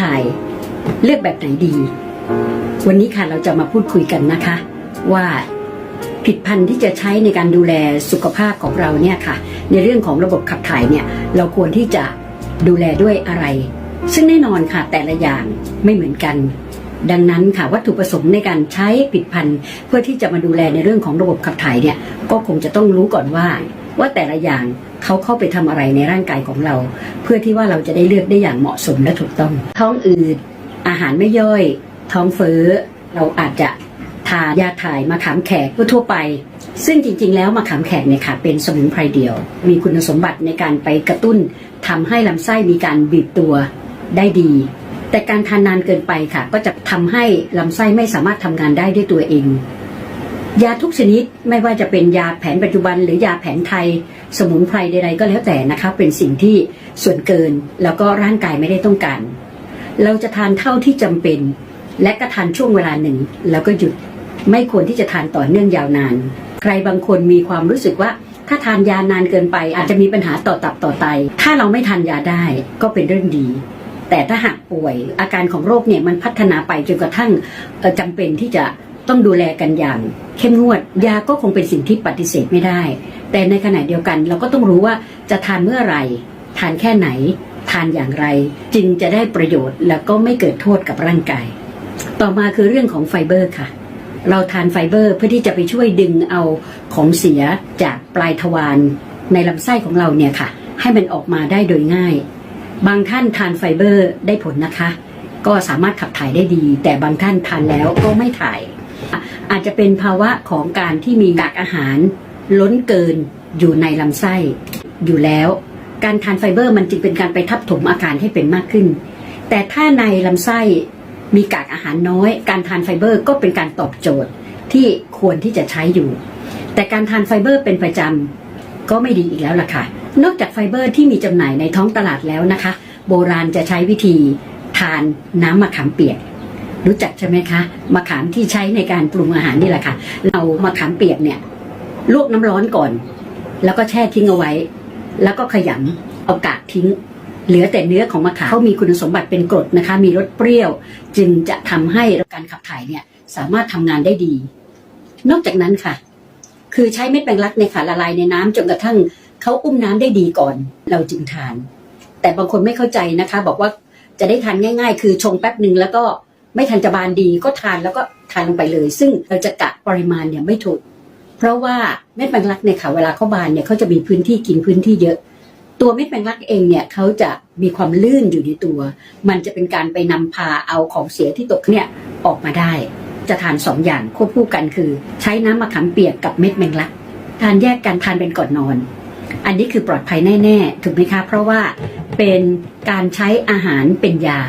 ถ่ายเลือกแบบไหนดี วันนี้ค่ะเราจะมาพูดคุยกันนะคะ ว่าผลิดพันธุ์ที่จะใช้ในการดูแลสุขภาพของเราเนี่ยค่ะ ในเรื่องของระบบขับถ่ายเนี่ยเราควรที่จะดูแลด้วยอะไร ซึ่งแน่นอนค่ะแต่ละอย่างไม่เหมือนกัน ดังนั้นค่ะวัตถุประสงค์ในการใช้ผลิดพันธุ์เพื่อที่จะมาดูแลในเรื่องของระบบขับถ่ายเนี่ยก็คงจะต้องรู้ก่อนว่า ว่าแต่ละอย่างเขาเข้าไปทำอะไรในร่างกายของเรา เพื่อที่ว่าเราจะได้เลือกได้อย่างเหมาะสมและถูกต้อง ท้องอืดอาหารไม่ย่อย ท้องเฟ้อเราอาจจะทายาถ่ายมะขามแขกทั่วไป ซึ่งจริง ๆ แล้วมะขามแขกเนี่ยค่ะเป็นสมุนไพรเดียว มีคุณสมบัติในการไปกระตุ้นทำให้ลำไส้มีการบีบตัวได้ดี แต่การทานนานเกินไปค่ะ ก็จะทำให้ลำไส้ไม่สามารถทำงานได้ด้วยตัวเอง ยาทุกชนิดไม่ว่าจะเป็นยาแผนปัจจุบัน หรือยาแผนไทย สมุนไพรใดๆก็แล้วแต่นะคะเป็นสิ่งที่ส่วนเกินแล้วก็ร่างกายไม่ได้ต้องการ เราจะทานเท่าที่จำเป็น และก็ทานช่วงเวลาหนึ่ง แล้วก็หยุดไม่ควรที่จะทานต่อเนื่องยาวนาน ใครบางคนมีความรู้สึกว่าถ้าทานยานานเกินไป อาจจะมีปัญหาต่อตับต่อไต ถ้าเราไม่ทานยาได้ก็เป็นเรื่องดี แต่ถ้าหากป่วยอาการของโรคเนี่ยมันพัฒนาไปจนกระทั่งเอ่อจำเป็นที่จะ ต้องดูแลกันอย่างเข้มงวด ยาก็คงเป็นสิ่งที่ปฏิเสธไม่ได้ แต่ในขณะเดียวกันเราก็ต้องรู้ว่าจะทานเมื่อไหร่ ทานแค่ไหน ทานอย่างไร จึงจะได้ประโยชน์แล้วก็ไม่เกิดโทษกับร่างกาย ต่อมาคือเรื่องของไฟเบอร์ค่ะ เราทานไฟเบอร์เพื่อที่จะไปช่วยดึงเอาของเสียจากปลายทวารในลำไส้ของเราเนี่ยค่ะ ให้มันออกมาได้โดยง่าย บางท่านทานไฟเบอร์ได้ผลนะคะ ก็สามารถขับถ่ายได้ดี แต่บางท่านทานแล้วก็ไม่ถ่าย อาจจะเป็นภาวะของการที่มีกากอาหาร ล้นเกินอยู่ในลำไส้ อยู่แล้ว การทานไฟเบอร์มันจึงเป็นการไปทับถมอาการให้เป็นมากขึ้น แต่ถ้าในลำไส้มีกากอาหารน้อย การทานไฟเบอร์ก็เป็นการตอบโจทย์ที่ควรที่จะใช้อยู่ แต่การทานไฟเบอร์เป็นประจำก็ไม่ดีอีกแล้วล่ะค่ะ นอกจากไฟเบอร์ที่มีจำหน่ายในท้องตลาดแล้วนะคะ โบราณจะใช้วิธีทานน้ำมะขามเปียก รู้จักใช่ไหมคะมะขามที่ใช้ในการปรุงอาหารนี่แหละค่ะเอามะขามเปียกเนี่ยลวกน้ำร้อนก่อน แล้วก็แช่ทิ้งเอาไว้ แล้วก็ขยำเอากากทิ้ง เหลือแต่เนื้อของมะขามเขามีคุณสมบัติเป็นกรดนะคะ มีรสเปรี้ยว จึงจะทำให้การขับถ่ายเนี่ยสามารถทำงานได้ดี นอกจากนั้นค่ะ คือใช้เม็ดแมงลักเนี่ยค่ะละลายในน้ำจนกระทั่งเขาอุ้มน้ำได้ดีก่อน เราจึงทาน แต่บางคนไม่เข้าใจนะคะ บอกว่าจะได้ทานง่าย ๆ คือชงแป๊บหนึ่งแล้วก็ ไม่ทันจะบานดีก็ทานแล้วก็ทานลงไปเลย ซึ่งเราจะกะปริมาณเนี่ยไม่ถูก เพราะว่าเม็ดแมงลักเนี่ยค่ะเวลาเขาบานเนี่ยเขาจะมีพื้นที่กินพื้นที่เยอะ ตัวเม็ดแมงลักเองเนี่ยเขาจะมีความลื่นอยู่ในตัว มันจะเป็นการไปนำพาเอาของเสียที่ตกเนี่ยออกมาได้ จะทานสองอย่างควบคู่กันคือ ใช้น้ำมะขามเปียกกับเม็ดแมงลัก ทานแยกกันทานเป็นก่อนนอน อันนี้คือปลอดภัยแน่ๆถูกไหมคะ เพราะว่าเป็นการใช้อาหารเป็นยา